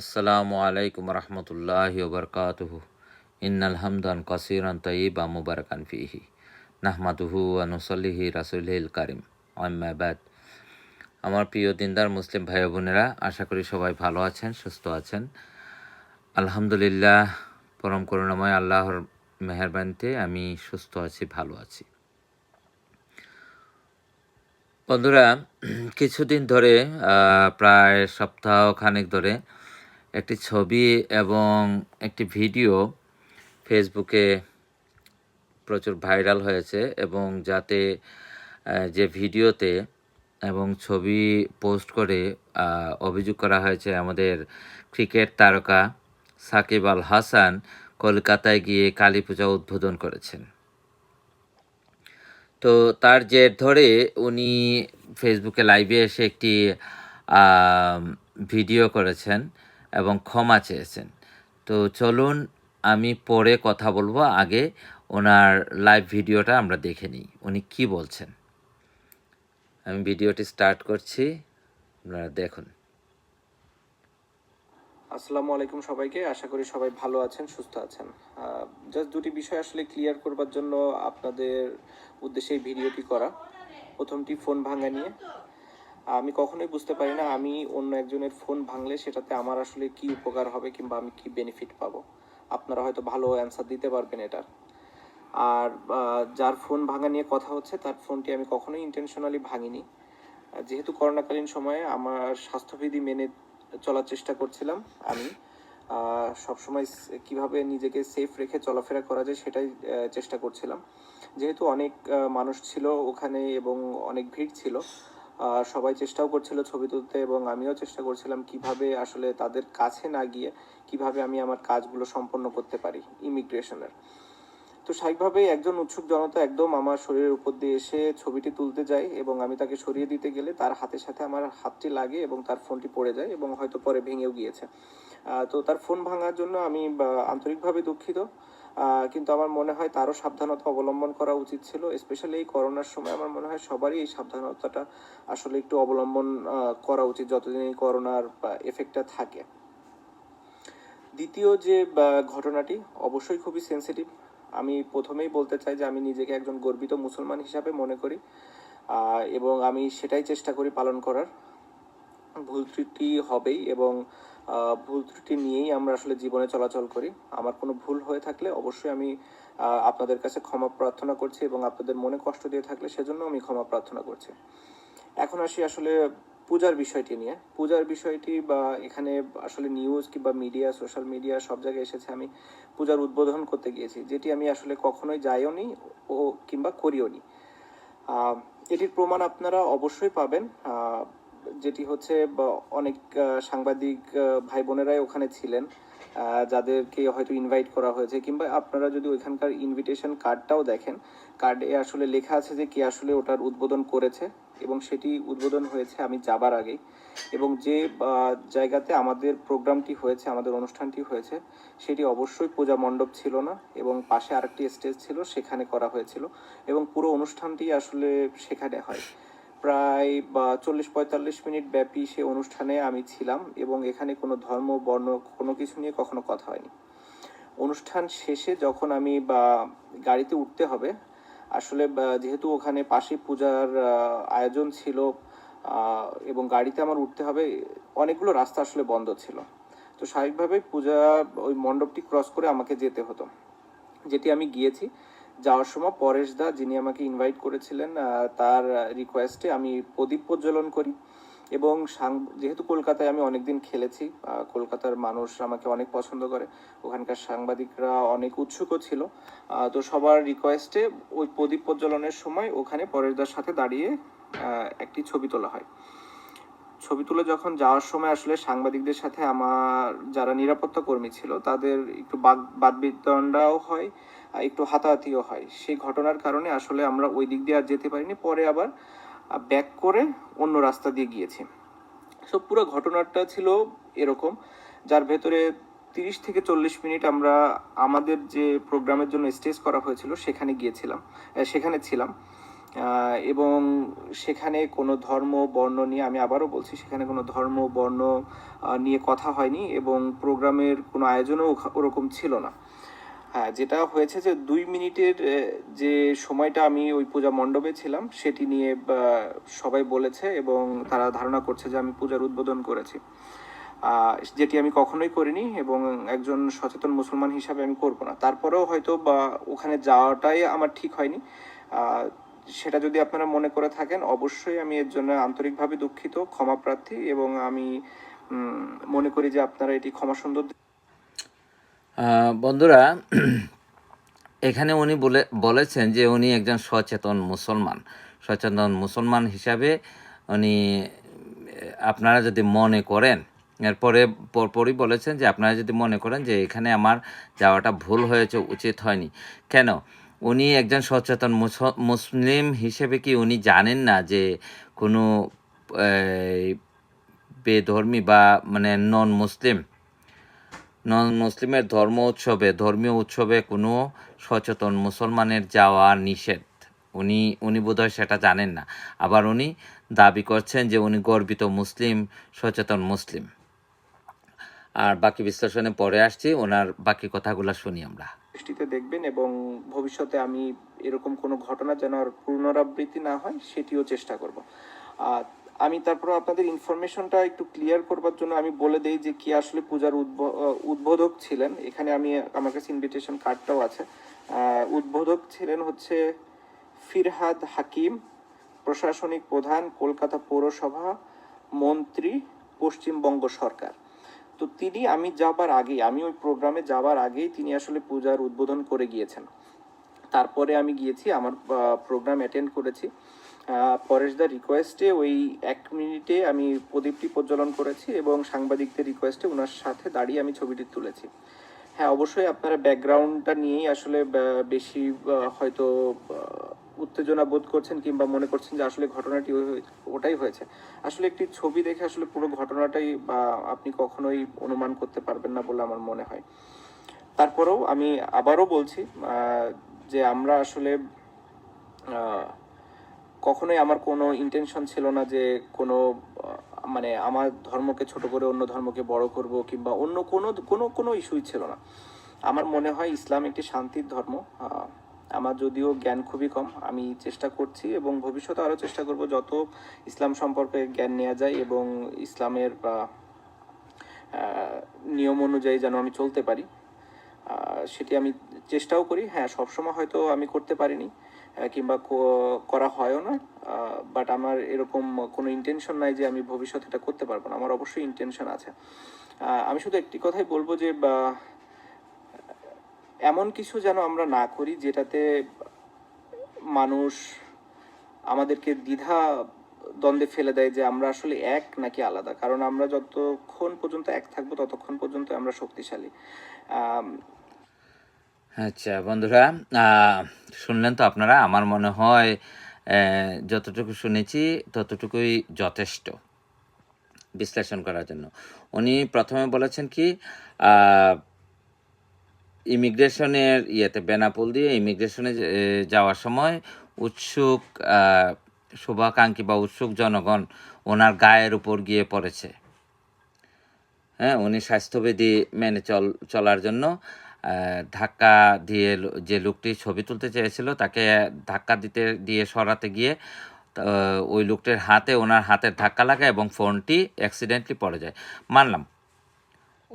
আসসালামু আলাইকুম রহমতুল্লাহি ওবরকাতুহ ইন্নাল হামদান কাসিরান তয়িবা মুবারকান ফিহি। নাহমাদুহু আনুসল্লিহি রাসুলহিল কারিম। আম্মাবাদ আমার প্রিয় দিনদার মুসলিম ভাই বোনেরা আশা করি সবাই ভালো আছেন, সুস্থ আছেন। আলহামদুলিল্লাহ, পরম করুণাময় আল্লাহর মেহরবানিতে আমি সুস্থ আছি, ভালো আছি। বন্ধুরা, কিছুদিন ধরে প্রায় সপ্তাহ খানেক ধরে একটি ছবি এবং একটি ভিডিও ফেসবুকে প্রচুর ভাইরাল হয়েছে এবং যাতে যে ভিডিওতে এবং ছবি পোস্ট করে অভিযোগ করা হয়েছে আমাদের ক্রিকেট তারকা সাকিব আল হাসান কলকাতায় গিয়ে কালী পূজা উদ্বোধন করেছেন। তো তার জের ধরে উনি ফেসবুকে লাইভে এসে একটি ভিডিও করেছেন। এবং ক্ষমা চেয়েছেন। তো চলুন আমি পরে কথা বলব। আগে ওনার লাইভ ভিডিওটা আমরা দেখে নিই। উনি কি বলছেন? আমি ভিডিওটি স্টার্ট করছি। আপনারা দেখুন। আসসালামু আলাইকুম সবাইকে। আশা করি সবাই ভালো আছেন, সুস্থ আছেন। জাস্ট দুটি বিষয় আসলে ক্লিয়ার করবার জন্য আপনাদের উদ্দেশ্যে ভিডিওটি করা। প্রথমটি ফোন ভাঙা নিয়ে। আমি কখনোই বুঝতে পারি না আমি অন্য একজনের ফোন ভাঙলে সেটাতে আমার আসলে কি উপকার হবে কিংবা আমি কি বেনিফিট পাবো। আপনারা হয়তো ভালো অ্যান্সার দিতে পারবেন এটার। আর যার ফোন ভাঙা নিয়ে কথা হচ্ছে তার ফোনটি আমি কখনোই ইন্টেনশনালি ভাঙিনি। যেহেতু করোনাকালীন সময়ে আমার স্বাস্থ্যবিধি মেনে চলার চেষ্টা করছিলাম আমি সবসময় কীভাবে নিজেকে সেফ রেখে চলাফেরা করা যায় সেটাই চেষ্টা করছিলাম। যেহেতু অনেক মানুষ ছিল ওখানে এবং অনেক ভিড় ছিল সবাই চেষ্টাও করছিল ছবি তুলতে এবং আমিও চেষ্টা করছিলাম কীভাবে আসলে তাদের কাছে না গিয়ে কীভাবে আমি আমার কাজগুলো সম্পন্ন করতে পারি ইমিগ্রেশনের। তো স্বাভাবিকভাবে একজন উৎসুক জনতা একদম আমার শরীরের উপর দিয়ে এসে ছবিটি তুলতে যায় এবং আমি তাকে সরিয়ে দিতে গেলে তার হাতের সাথে আমার হাতটি লাগে এবং তার ফোনটি পড়ে যায় এবং হয়তো পরে ভেঙেও গিয়েছে। তো তার ফোন ভাঙার জন্য আমি আন্তরিকভাবে দুঃখিত। কিন্তু আমার মনে হয় তারও সাবধানতা অবলম্বন করা উচিত ছিল স্পেশালি এই করোনার সময় আমার মনে হয় সবারই এই সাবধানতাটা আসলে একটু অবলম্বন করা উচিত যতদিন এই করোনার এফেক্টটা থাকে। দ্বিতীয় যে ঘটনাটি অবশ্যই খুবই সেন্সিটিভ আমি প্রথমেই বলতে চাই যে আমি নিজেকে একজন গর্বিত মুসলমান হিসাবে মনে করি এবং আমি সেটাই চেষ্টা করি পালন করার। ভুল ত্রুটি হবেই এবং ভুল ত্রুটি নিয়েই আমরা আসলে জীবনে চলাচল করি। আমার কোনো ভুল হয়ে থাকলে অবশ্যই আমি আপনাদের কাছে ক্ষমা প্রার্থনা করছি এবং আপনাদের মনে কষ্ট দিয়ে থাকলে সেজন্য আমি ক্ষমা প্রার্থনা করছি। এখন আসি আসলে পূজার বিষয়টি নিয়ে। পূজার বিষয়টি বা এখানে আসলে নিউজ কিংবা মিডিয়া সোশ্যাল মিডিয়া সব জায়গায় এসেছে। আমি পূজার উদ্বোধন করতে গিয়েছি, যেটি আমি আসলে কখনোই যাইও নি ও কিংবা করিও নি। এটির প্রমাণ আপনারা অবশ্যই পাবেন। যেটি হচ্ছে অনেক সাংবাদিক ভাই বোনেরাই ওখানে ছিলেন যাদেরকে হয়তো ইনভাইট করা হয়েছে, কিংবা আপনারা যদি ওইখানকার ইনভিটেশন কার্ডটাও দেখেন কার্ডে আসলে লেখা আছে যে কে আসলে ওটার উদ্বোধন করেছে, এবং সেটি উদ্বোধন হয়েছে আমি যাবার আগেই, এবং যে জায়গাতে আমাদের প্রোগ্রামটি হয়েছে, আমাদের অনুষ্ঠানটি হয়েছে, সেটি অবশ্যই পূজা মণ্ডপ ছিল না, এবং পাশে আরেকটি স্টেজ ছিল, সেখানে করা হয়েছিল, এবং পুরো অনুষ্ঠানটি আসলে সেখানে হয়। প্রায় চল্লিশ পঁয়তাল্লিশ মিনিট ব্যাপী সে অনুষ্ঠানে আমি ছিলাম এবং এখানে কোনো ধর্ম, বর্ণ, কোনো কিছু নিয়ে কখনো কথা হয়নি। অনুষ্ঠান শেষে যখন আমি, বা গাড়িতে উঠতে হবে, আসলে যেহেতু ওখানে পাশে পূজার আয়োজন ছিল এবং গাড়িতে আমার উঠতে হবে, অনেকগুলো রাস্তা আসলে বন্ধ ছিল। তো স্বাভাবিকভাবেই পূজা, ওই মণ্ডপটি ক্রস করে আমাকে যেতে হতো। যেটি আমি গিয়েছি যাওয়ার সময় পরেশ দা যিনি আমাকে ইনভাইট করেছিলেন তার রিকোয়েস্টে আমি প্রদীপ প্রজ্বলন করি। এবং যেহেতু কলকাতায় আমি অনেকদিন খেলেছি কলকাতার মানুষ আমাকে অনেক পছন্দ করে। ওখানকার সাংবাদিকরা অনেক উৎসুকও ছিল। তো সবার রিকোয়েস্টে ওই প্রদীপ প্রজ্বলনের সময় ওখানে পরেশদার সাথে দাঁড়িয়ে একটি ছবি তোলা হয়। ছবি তুলে যখন যাওয়ার সময় আসলে সাংবাদিকদের সাথে আমার যারা নিরাপত্তা কর্মী ছিল, তাদের একটু বাদ বাদবিতণ্ডাও হয় একটু হাতাহাতিও হয়। সেই ঘটনার কারণে আসলে আমরা ওই দিক দিয়ে আর যেতে পারিনি। পরে আবার ব্যাক করে অন্য রাস্তা দিয়ে গিয়েছি। সো পুরো ঘটনাটা ছিল এরকম, যার ভেতরে তিরিশ থেকে চল্লিশ মিনিট আমরা আমাদের যে প্রোগ্রামের জন্য স্টেজ করা হয়েছিল, সেখানে গিয়েছিলাম সেখানে ছিলাম। এবং সেখানে কোনো ধর্ম, বর্ণ নিয়ে, আমি আবারও বলছি, সেখানে কোনো ধর্ম, বর্ণ নিয়ে কথা হয়নি এবং প্রোগ্রামের কোনো আয়োজনও ওরকম ছিল না। হ্যাঁ যেটা হয়েছে যে দুই মিনিটের যে সময়টা আমি ওই পূজা মণ্ডপে ছিলাম, সেটি নিয়ে সবাই বলেছে এবং তারা ধারণা করছে যে আমি পূজার উদ্বোধন করেছি। যেটি আমি কখনোই করিনি এবং একজন সচেতন মুসলমান হিসাবে আমি করব না। তারপরেও হয়তো বা ওখানে যাওয়াটাই আমার ঠিক হয়নি। সেটা যদি আপনারা মনে করে থাকেন, অবশ্যই আমি এর জন্য আন্তরিকভাবে দুঃখিত, ক্ষমা প্রার্থী এবং আমি মনে করি যে আপনারা এটি ক্ষমা সুন্দর বন্ধুরা, এখানে উনি বলে, বলেছেন যে উনি একজন সচেতন মুসলমান। সচেতন মুসলমান হিসাবে উনি, আপনারা যদি মনে করেন, এরপরে পরপরই বলেছেন যে আপনারা যদি মনে করেন যে এখানে আমার যাওয়াটা ভুল হয়েছে, উচিত হয়নি। কেন? উনি একজন সচেতন মুস- মুসলিম হিসেবে কি উনি জানেন না যে কোনো বেধর্মী বা মানে নন মুসলিম নন মুসলিমের ধর্ম উৎসবে, ধর্মীয় উৎসবে কোনো সচেতন মুসলমানের যাওয়া নিষেধ? উনি উনি বোধহয় সেটা জানেন না। আবার উনি দাবি করছেন যে উনি গর্বিত মুসলিম, সচেতন মুসলিম। আর বাকি বিশ্লেষণে পরে আসছি, ওনার বাকি কথাগুলো শুনি আমরা। দৃষ্টিতে দেখবেন এবং ভবিষ্যতে আমি এরকম কোনো ঘটনা যেন আর পুনরাবৃত্তি না হয়, সেটিও চেষ্টা করব। আমি তারপর আপনাদের ইনফরমেশনটা একটু ক্লিয়ার করবার জন্য আমি বলে দেই যে কি আসলে পূজার উদ্ব- উদ্বোধক ছিলেন। এখানে আমি আমার কাছে ইনভিটেশন কার্ডটাও আছে। উদ্বোধক ছিলেন হচ্ছে ফিরহাদ হাকিম, প্রশাসনিক প্রধান, কলকাতা পৌরসভা মন্ত্রী, পশ্চিমবঙ্গ সরকার। তো তিনি আমি যাবার আগে আমি ওই প্রোগ্রামে যাবার আগেই তিনি আসলে পূজার উদ্বোধন করে গিয়েছেন। তারপরে আমি গিয়েছি আমার প্রোগ্রাম অ্যাটেন্ড করেছি। আহ, পরেশদার রিকোয়েস্টে ওই এক মিনিটে আমি প্রদীপটি প্রজ্বলন করেছি এবং সাংবাদিকদের রিকোয়েস্টে ওনার সাথে দাঁড়িয়ে আমি ছবিটি তুলেছি। হ্যাঁ অবশ্যই আপনারা ব্যাকগ্রাউন্ডটা নিয়েই আসলে বেশি হয়তো উত্তেজনা বোধ করছেন কিংবা মনে করছেন যে আসলে ঘটনাটি ওটাই হয়েছে। আসলে একটি ছবি দেখে আসলে পুরো ঘটনাটাই বা আপনি কখনোই অনুমান করতে পারবেন না বলে আমার মনে হয়। তারপরেও আমি আবারও বলছি যে আমরা আসলে কখনোই আমার কোনো ইন্টেনশন ছিল না যে কোনো মানে আমার ধর্মকে ছোট করে অন্য ধর্মকে বড় করব কিংবা অন্য কোনো কোনো কোনো ইস্যুই ছিল না। আমার মনে হয় ইসলাম একটি শান্তির ধর্ম আমার যদিও জ্ঞান খুবই কম, আমি চেষ্টা করছি এবং ভবিষ্যতে আরও চেষ্টা করব যত ইসলাম সম্পর্কে জ্ঞান নেওয়া যায় এবং ইসলামের নিয়ম অনুযায়ী যেন আমি চলতে পারি। সেটি আমি চেষ্টাও করি। হ্যাঁ সবসময় হয়তো আমি করতে পারিনি কিংবা করা হয়ও না বাট আমার এরকম কোনো ইন্টেনশন নাই যে আমি ভবিষ্যতে এটা করতে পারব না। আমার অবশ্যই ইন্টেনশন আছে। আমি শুধু একটি কথাই বলব যে এমন কিছু যেন আমরা না করি যেটাতে মানুষ আমাদেরকে দ্বিধা দ্বন্দ্বে ফেলে দেয় যে আমরা আসলে এক নাকি আলাদা। কারণ আমরা যতক্ষণ পর্যন্ত এক থাকব, ততক্ষণ পর্যন্ত আমরা শক্তিশালী। আচ্ছা বন্ধুরা শুনলেন তো আপনারা, আমার মনে হয় যতটুকু শুনেছি, ততটুকুই যথেষ্ট বিশ্লেষণ করার জন্য। উনি প্রথমে বলেছেন কি ইমিগ্রেশনের ইয়েতে, বেনাপুল দিয়ে ইমিগ্রেশনে যাওয়ার সময় উৎসুক শুভাকাঙ্ক্ষী বা উৎসুক জনগণ ওনার গায়ের উপর গিয়ে পড়েছে। হ্যাঁ উনি স্বাস্থ্যবিধি মেনে চল, চলার জন্য ধাক্কা দিয়ে যে লোকটি ছবি তুলতে চেয়েছিল তাকে ধাক্কা দিতে, দিয়ে সরাতে গিয়ে ওই লোকটির হাতে, ওনার হাতের ধাক্কা লাগে এবং ফোনটি অ্যাক্সিডেন্টলি পড়ে যায়। মানলাম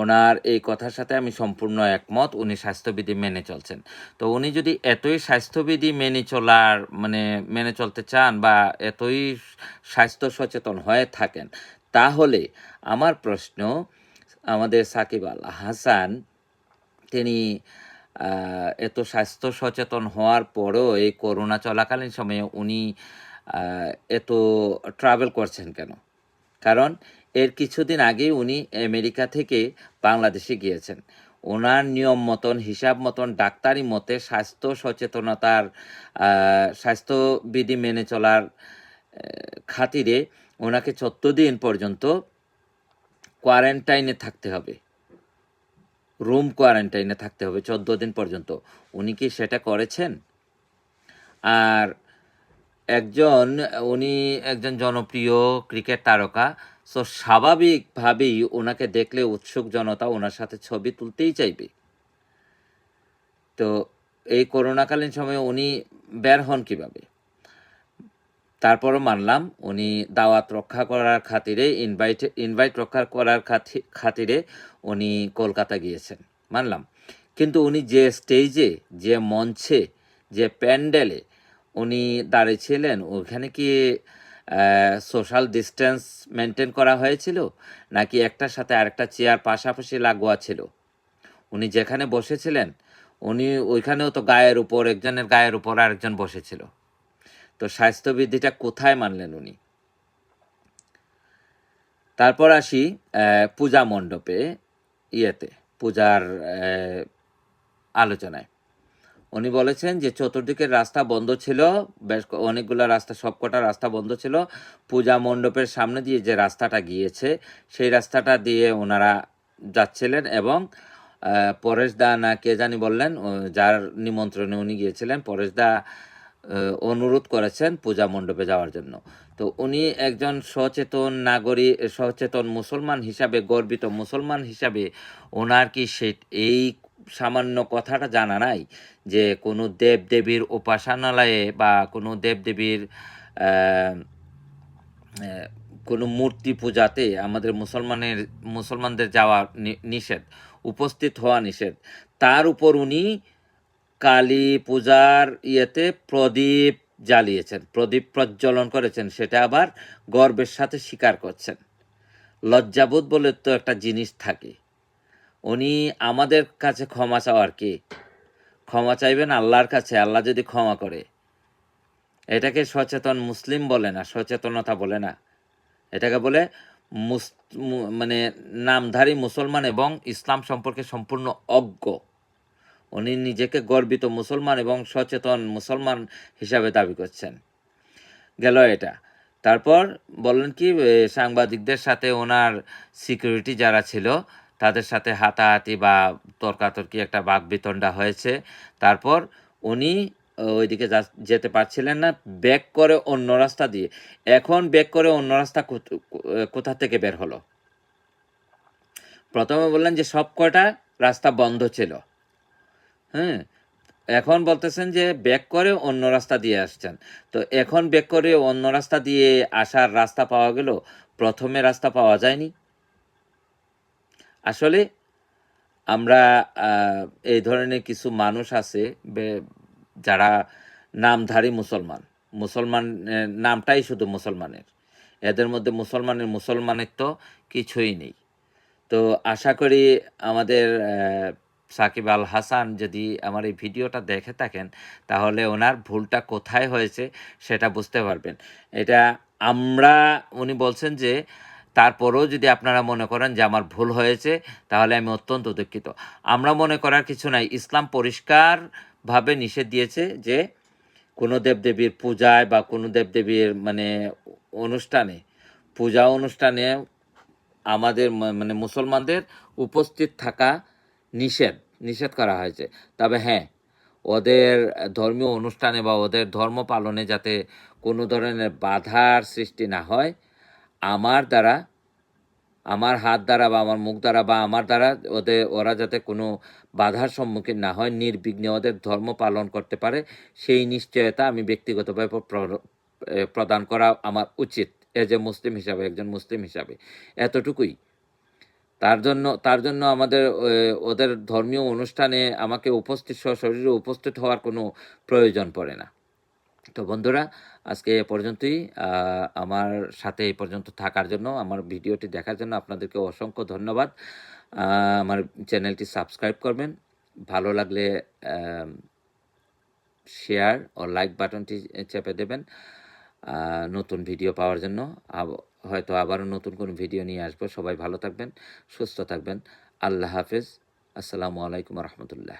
ওনার এই কথার সাথে আমি সম্পূর্ণ একমত, উনি স্বাস্থ্যবিধি মেনে চলছেন। তো উনি যদি এতই স্বাস্থ্যবিধি মেনে চলার মানে মেনে চলতে চান বা এতই স্বাস্থ্য সচেতন হয়ে থাকেন, তাহলে আমার প্রশ্ন, আমাদের সাকিব আল হাসান, তিনি এত স্বাস্থ্য সচেতন হওয়ার পরও এই করোনা চলাকালীন সময়ে উনি এত ট্রাভেল করছেন কেন? কারণ এর কিছুদিন আগেই উনি আমেরিকা থেকে বাংলাদেশে গিয়েছেন। ওনার নিয়ম মতন, হিসাব মতন, ডাক্তারি মতে স্বাস্থ্য সচেতনতার স্বাস্থ্যবিধি মেনে চলার খাতিরে ওনাকে চোদ্দ দিন পর্যন্ত কোয়ারেন্টাইনে থাকতে হবে। রুম কোয়ারেন্টাইনে থাকতে হবে চোদ্দ দিন পর্যন্ত। উনি কি সেটা করেছেন? আর একজন, উনি একজন জনপ্রিয় ক্রিকেট তারকা সো স্বাভাবিকভাবেই ওনাকে দেখলে উৎসুক জনতা ওনার সাথে ছবি তুলতেই চাইবে। তো এই করোনাকালীন সময়ে উনি বের হন কীভাবে? তারপরও মানলাম, উনি দাওয়াত রক্ষা করার খাতিরে ইনভাইট ইনভাইট রক্ষা করার খাতি- খাতিরে উনি কলকাতা গিয়েছেন, মানলাম। কিন্তু উনি যে স্টেজে যে মঞ্চে, যে প্যান্ডেলে উনি দাঁড়িয়েছিলেন ওখানে কি সোশ্যাল ডিস্টেন্স মেনটেন করা হয়েছিল, নাকি একটার সাথে আরেকটা চেয়ার পাশাপাশি লাগোয়া ছিল? উনি যেখানে বসেছিলেন, উনি ওইখানেও তো গায়ের উপর, একজনের গায়ের উপর আরেকজন বসেছিল। তো স্বাস্থ্যবিধিটা কোথায় মানলেন উনি? তারপর আসি পূজা মণ্ডপে, ইয়েতে, পূজার আলোচনায়। উনি বলেছেন যে চতুর্দিকের রাস্তা বন্ধ ছিল, বেশ অনেকগুলো রাস্তা, সবকটা রাস্তা বন্ধ ছিল। পূজা মণ্ডপের সামনে দিয়ে যে রাস্তাটা গিয়েছে, সেই রাস্তাটা দিয়ে ওনারা যাচ্ছিলেন এবং পরেশ দা না কে জানি বললেন যার নিমন্ত্রণে উনি গিয়েছিলেন পরেশ দা অনুরোধ করেছেন পূজা মণ্ডপে যাওয়ার জন্য। তো উনি একজন সচেতন নাগরিক, সচেতন মুসলমান হিসাবে, গর্বিত মুসলমান হিসাবে ওনার কি সে এই সামান্য কথাটা জানা নাই যে কোনো দেব দেবীর উপাসনালয়ে বা কোনো দেব দেবীর আহ, আহ, কোনো মূর্তি পূজাতে আমাদের মুসলমানের মুসলমানদের যাওয়া নিষেধ উপস্থিত হওয়া নিষেধ। তার উপর উনি কালী পূজার ইয়েতে প্রদীপ জ্বালিয়েছেন প্রদীপ প্রজ্বলন করেছেন সেটা আবার গর্বের সাথে স্বীকার করছেন। লজ্জাবোধ বলে তো একটা জিনিস থাকে। উনি আমাদের কাছে ক্ষমা চাও আর কি। ক্ষমা চাইবেন আল্লাহর কাছে, আল্লাহ যদি ক্ষমা করে। এটাকে সচেতন মুসলিম বলে না, সচেতনতা বলে না। এটাকে বলে মানে নামধারী মুসলমান এবং ইসলাম সম্পর্কে সম্পূর্ণ অজ্ঞ। উনি নিজেকে গর্বিত মুসলমান এবং সচেতন মুসলমান হিসাবে দাবি করছেন। গেল এটা। তারপর বললেন কি সাংবাদিকদের সাথে ওনার সিকিউরিটি যারা ছিল তাদের সাথে হাতাহাতি বা তর্কাতর্কি একটা বাক বিতণ্ডা হয়েছে। তারপর উনি ওইদিকে যেতে পারছিলেন না, ব্যাক করে অন্য রাস্তা দিয়ে। এখন ব্যাক করে অন্য রাস্তা কোথ- থেকে বের হলো? প্রথমে বললেন যে সব কয়টা রাস্তা বন্ধ ছিল। হ্যাঁ এখন বলতেছেন যে ব্যাক করে অন্য রাস্তা দিয়ে আসছেন। তো এখন ব্যাক করে অন্য রাস্তা দিয়ে আসার রাস্তা পাওয়া গেল? প্রথমে রাস্তা পাওয়া যায়নি। আসলে আমরা এই ধরনের কিছু মানুষ আছে যারা নামধারী মুসলমান। মুসলমান নামটাই শুধু মুসলমানের। এদের মধ্যে মুসলমানের মুসলমানের তো কিছুই নেই। তো আশা করি আমাদের সাকিব আল হাসান যদি আমার এই ভিডিওটা দেখে থাকেন, তাহলে ওনার ভুলটা কোথায় হয়েছে সেটা বুঝতে পারবেন। এটা আমরা, উনি বলছেন যে তারপরেও যদি আপনারা মনে করেন যে আমার ভুল হয়েছে, তাহলে আমি অত্যন্ত দুঃখিত। আমরা মনে করার কিছু নাই। ইসলাম পরিষ্কারভাবে নিষেধ দিয়েছে যে কোনো দেবদেবীর পূজায় বা কোনো দেবদেবীর মানে অনুষ্ঠানে, পূজা অনুষ্ঠানে আমাদের মানে মুসলমানদের উপস্থিত থাকা নিষেধ নিষেধ করা হয়েছে। তবে হ্যাঁ ওদের ধর্মীয় অনুষ্ঠানে বা ওদের ধর্ম পালনে যাতে কোনো ধরনের বাধার সৃষ্টি না হয় আমার দ্বারা, আমার হাত দ্বারা বা আমার মুখ দ্বারা বা আমার দ্বারা ওদের ওরা যাতে কোনো বাধার সম্মুখীন না হয়, নির্বিঘ্নে ওদের ধর্ম পালন করতে পারে, সেই নিশ্চয়তা আমি ব্যক্তিগতভাবে প্রদান করা আমার উচিত। এজ এ মুসলিম হিসাবে, একজন মুসলিম হিসাবে। এতটুকুই। তার জন্য তার জন্য আমাদের ওদের ধর্মীয় অনুষ্ঠানে আমাকে উপস্থিত শরীরে উপস্থিত হওয়ার কোনো প্রয়োজন পড়ে না। তো বন্ধুরা, আজকে এ পর্যন্তই। আমার সাথে এই পর্যন্ত থাকার জন্য, আমার ভিডিওটি দেখার জন্য আপনাদেরকে অসংখ্য ধন্যবাদ। আমার চ্যানেলটি সাবস্ক্রাইব করবেন। ভালো লাগলে শেয়ার ও লাইক বাটনটি চেপে দেবেন নতুন ভিডিও পাওয়ার জন্য। হয়তো আবারও নতুন কোনো ভিডিও নিয়ে আসব। সবাই ভালো থাকবেন, সুস্থ থাকবেন। আল্লাহ হাফেজ। আসসালামু আলাইকুম রহমতুল্লাহ।